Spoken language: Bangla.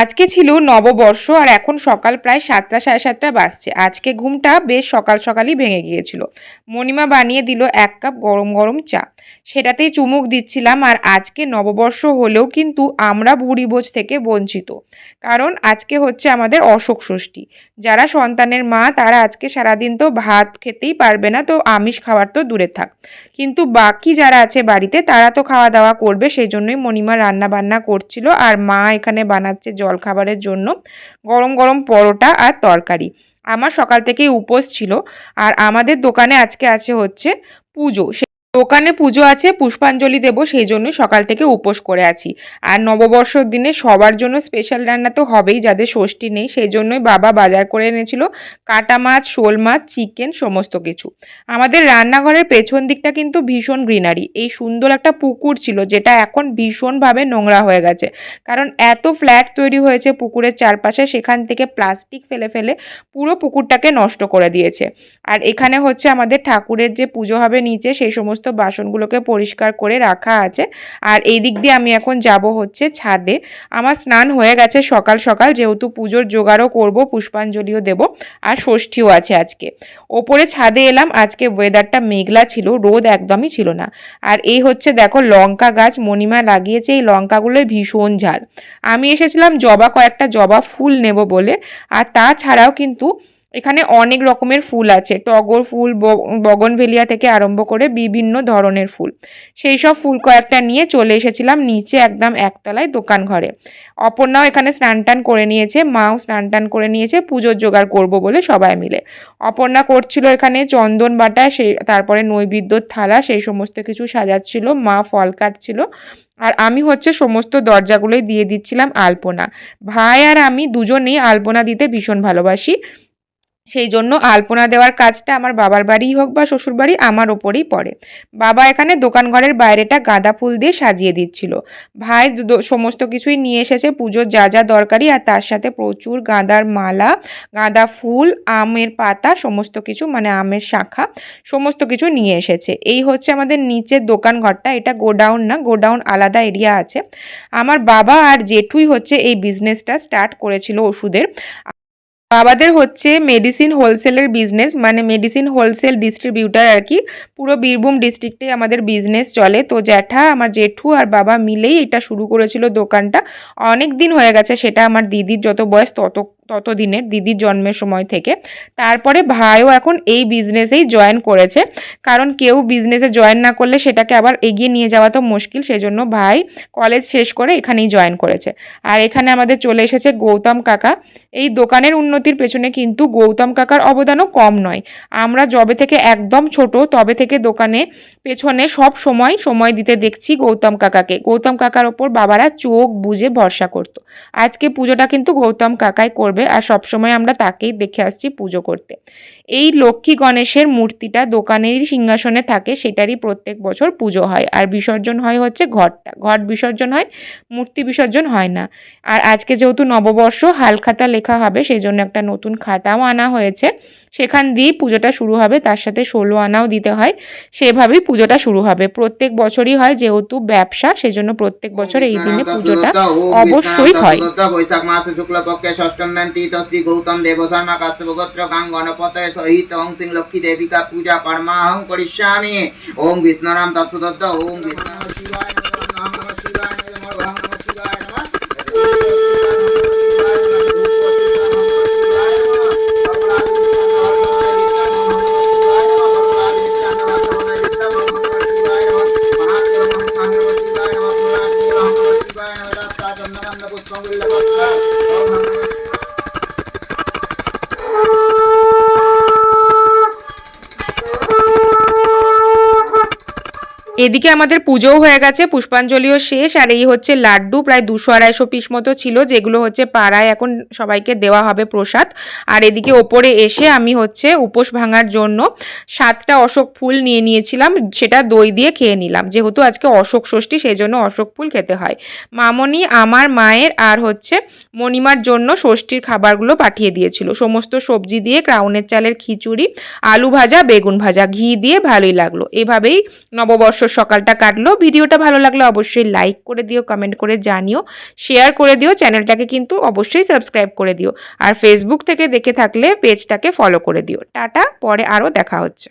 আজকে ছিল নববর্ষ আর এখন সকাল প্রায় সাতটা সাড়ে সাতটা বাজছে। আজকে ঘুমটা বেশ সকাল সকালই ভেঙে গিয়েছিল। মণিমা বানিয়ে দিল এক কাপ গরম গরম চা। সেটাতেই চুমুক দিচ্ছিলাম আর আজকে নববর্ষ হলেও কিন্তু আমরা ভুরিভোজ থেকে বঞ্চিত। কারণ আজকে হচ্ছে আমাদের অশোক ষষ্ঠী। যারা সন্তানের মা, তারা আজকে সারাদিন তো ভাত খেতেই পারবে না, তো আমিষ খাবার তো দূরে থাক। কিন্তু বাকি যারা আছে বাড়িতে, তারা তো খাওয়া দাওয়া করবে, সেই জন্যই মণিমা রান্না বান্না করছিল আর মা এখানে বানাচ্ছে জল খাবারের জন্য গরম গরম পরোটা আর তরকারি। আমার সকাল থেকেই উপোস ছিল। আর আমাদের দোকানে আজকে আছে হচ্ছে পুজো। দোকানে পুজো আছে, পুষ্পাঞ্জলি দেব, সেই জন্য সকাল থেকে উপোস করে আছি। আর নববর্ষর দিনে সবার জন্য স্পেশাল রান্না তো হবেই, যাদের ষষ্ঠী নেই, সেই জন্যই বাবা বাজার করে এনেছিল কাটা মাছ, শোল মাছ, চিকেন, সমস্ত কিছু। আমাদের রান্নাঘরের পেছন দিকটা কিন্তু ভীষণ গ্রিনারি। এই সুন্দর একটা পুকুর ছিল, যেটা এখন ভীষণভাবে নোংরা হয়ে গেছে। কারণ এত ফ্ল্যাট তৈরি হয়েছে পুকুরের চারপাশে, সেখান থেকে প্লাস্টিক ফেলে ফেলে পুরো পুকুরটাকে নষ্ট করে দিয়েছে। আর এখানে হচ্ছে আমাদের ঠাকুরের যে পুজো হবে নিচে, সেই সমস্ত বাসনগুলোকে পরিষ্কার করে রাখা আছে। আর এই দিক দিয়ে আমি এখন যাব হচ্ছে ছাদে। আমার স্নান হয়ে গেছে সকাল সকাল, যেহেতু পুজোর জোগাড়ও করব, পুষ্পাঞ্জলিও দেব, আর ষষ্ঠীও আছে আজকে। ওপরে ছাদে এলাম, আজকে ওয়েদারটা মেঘলা ছিল, রোদ একদমই ছিল না। আর এই হচ্ছে দেখো লঙ্কা গাছ, মণিমা লাগিয়েছে, এই লঙ্কাগুলোই ভীষণ ঝাল। আমি এসেছিলাম জবা, কয়েকটা জবা ফুল নেব বলে। আর তাছাড়াও কিন্তু এখানে অনেক রকমের ফুল আছে। টগর ফুল বগনভেলিয়া থেকে আরম্ভ করে বিভিন্ন ধরনের ফুল। সেই সব ফুল কয়েকটা নিয়ে চলে এসেছিলাম নিচে একদম একতলায় দোকান ঘরে। অপর্ণাও এখানে স্নান টান করে নিয়েছে, মাও স্নান টান করে নিয়েছে, পুজোর জোগাড় করব বলে সবাই মিলে। অপর্ণা করছিল এখানে চন্দন বাটা সেই তারপরে নৈবেদ্যর থালা, সেই সমস্ত কিছু সাজাচ্ছিল, মা ফল কাটছিল। আর আমি হচ্ছে সমস্ত দরজাগুলোই দিয়ে দিচ্ছিলাম আলপনা। ভাই আর আমি দুজনেই আলপনা দিতে ভীষণ ভালোবাসি। সেই জন্য আলপনা দেওয়ার কাজটা আমার বাবার বাড়িই হোক বা শ্বশুর বাড়ি আমার ওপরেই পড়ে। বাবা এখানে দোকান ঘরের বাইরেটা গাঁদা ফুল দিয়ে সাজিয়ে দিচ্ছিল। ভাই সমস্ত কিছুই নিয়ে এসেছে, পুজোর যা যা দরকারি আর তার সাথে প্রচুর গাঁদার মালা, গাঁদা ফুল, আমের পাতা, সমস্ত কিছু মানে আমের শাখা, সমস্ত কিছু নিয়ে এসেছে। এই হচ্ছে আমাদের নিচের দোকান ঘরটা, এটা গোডাউন না, গোডাউন আলাদা এরিয়া আছে। আমার বাবা আর জেঠুই হচ্ছে এই বিজনেসটা স্টার্ট করেছিল ওষুধের। বাবাদের হচ্ছে মেডিসিন হোলসেলের বিজনেস মানে মেডিসিন হোলসেল ডিস্ট্রিবিউটার আর কি। পুরো বীরভূম ডিস্ট্রিক্টে আমাদের বিজনেস চলে। তো জ্যাঠা, আমার জেঠু আর বাবা মিলেই এটা শুরু করেছিল দোকানটা। অনেক দিন হয়ে গেছে সেটা আমার দিদির যত বয়স তত ততদিনের দিদির জন্মের সময় থেকে। তারপরে ভাইও এখন এই বিজনেসেই জয়েন করেছে। কারণ কেউ বিজনেসে জয়েন না করলে সেটাকে আবার এগিয়ে নিয়ে যাওয়া তো মুশকিল। সেজন্য ভাই কলেজ শেষ করে এখানেই জয়েন করেছে। আর এখানে আমাদের চলে এসেছে গৌতম কাকা। এই দোকানের উন্নতির পেছনে কিন্তু গৌতম কাকার অবদানও কম নয়। আমরা যবে থেকে একদম ছোট, তবে থেকে দোকানে পেছনে সব সময় সময় দিতে দেখছি গৌতম কাকাকে। গৌতম কাকার ওপর বাবারা চোখ বুঝে ভরসা করত। আজকে পুজোটা কিন্তু গৌতম কাকাই করবে আর সবসময় আমরা তাকেই দেখে আসছি পুজো করতে। এই লক্ষ্মী গণেশের মূর্তিটা দোকানেরই সিংহাসনে থাকে সেটারই প্রত্যেক বছর পুজো হয়। আর বিসর্জন হয় হচ্ছে ঘরটা। ঘট বিসর্জন হয় মূর্তি বিসর্জন হয় না। আর আজকে যেহেতু নববর্ষ হালখাতা লেখা হবে সেই জন্য একটা নতুন খাতাও আনা হয়েছে। সেখান দিয়েই পুজোটা শুরু হবে তার সাথে ষোলো আনাও দিতে হয়। সেভাবেই পুজোটা শুরু হবে। প্রত্যেক বছরই হয় যেহেতু ব্যবসা সেজন্য প্রত্যেক বছর এই দিনে পুজোটা অবশ্যই হয়। বৈশাখ মাস ষষ্ঠম ব্যন্তিত শ্রী গৌতম দেব শর্মা কাশ্যপ গোত্র গাং গণপতয়ে সহিত ওং সিং লক্ষ্মী দেবিকা পূজা কর্মাহং করিষ্যামি ওং বিষ্ণুরাম তৎসদত্ত ওং বিষ্ণু শিবায় এদিকে আমাদের পুজোও হয়ে গেছে, পুষ্পাঞ্জলিও শেষ, আর এই হচ্ছে লাড্ডু, প্রায় দুশো আড়াইশো পিস মতো ছিল, যেগুলো হচ্ছে পাড়ায় এখন সবাইকে দেওয়া হবে প্রসাদ। আর এদিকে ওপরে এসে আমি হচ্ছে উপোস ভাঙার জন্য সাতটা অশোক ফুল নিয়ে নিয়েছিলাম, সেটা দই দিয়ে খেয়ে নিলাম। যেহেতু আজকে অশোক ষষ্ঠী, সেই জন্য অশোক ফুল খেতে হয়। মামনি আমার মায়ের আর হচ্ছে মণিমার জন্য ষষ্ঠীর খাবারগুলো পাঠিয়ে দিয়েছিল। সমস্ত সবজি দিয়ে ক্রাউনের চালের খিচুড়ি, আলু ভাজা, বেগুন ভাজা, ঘি দিয়ে ভালোই লাগল। এভাবেই নববর্ষ সকালটা কাটলো। ভিডিওটা ভালো লাগলে অবশ্যই লাইক করে দিও কমেন্ট করে জানিও শেয়ার করে দিও চ্যানেলটাকে কিন্তু অবশ্যই সাবস্ক্রাইব করে দিও। আর ফেসবুক থেকে দেখে থাকলে পেজটাকে ফলো করে দিও। টাটা, পরে আরও দেখা হচ্ছে।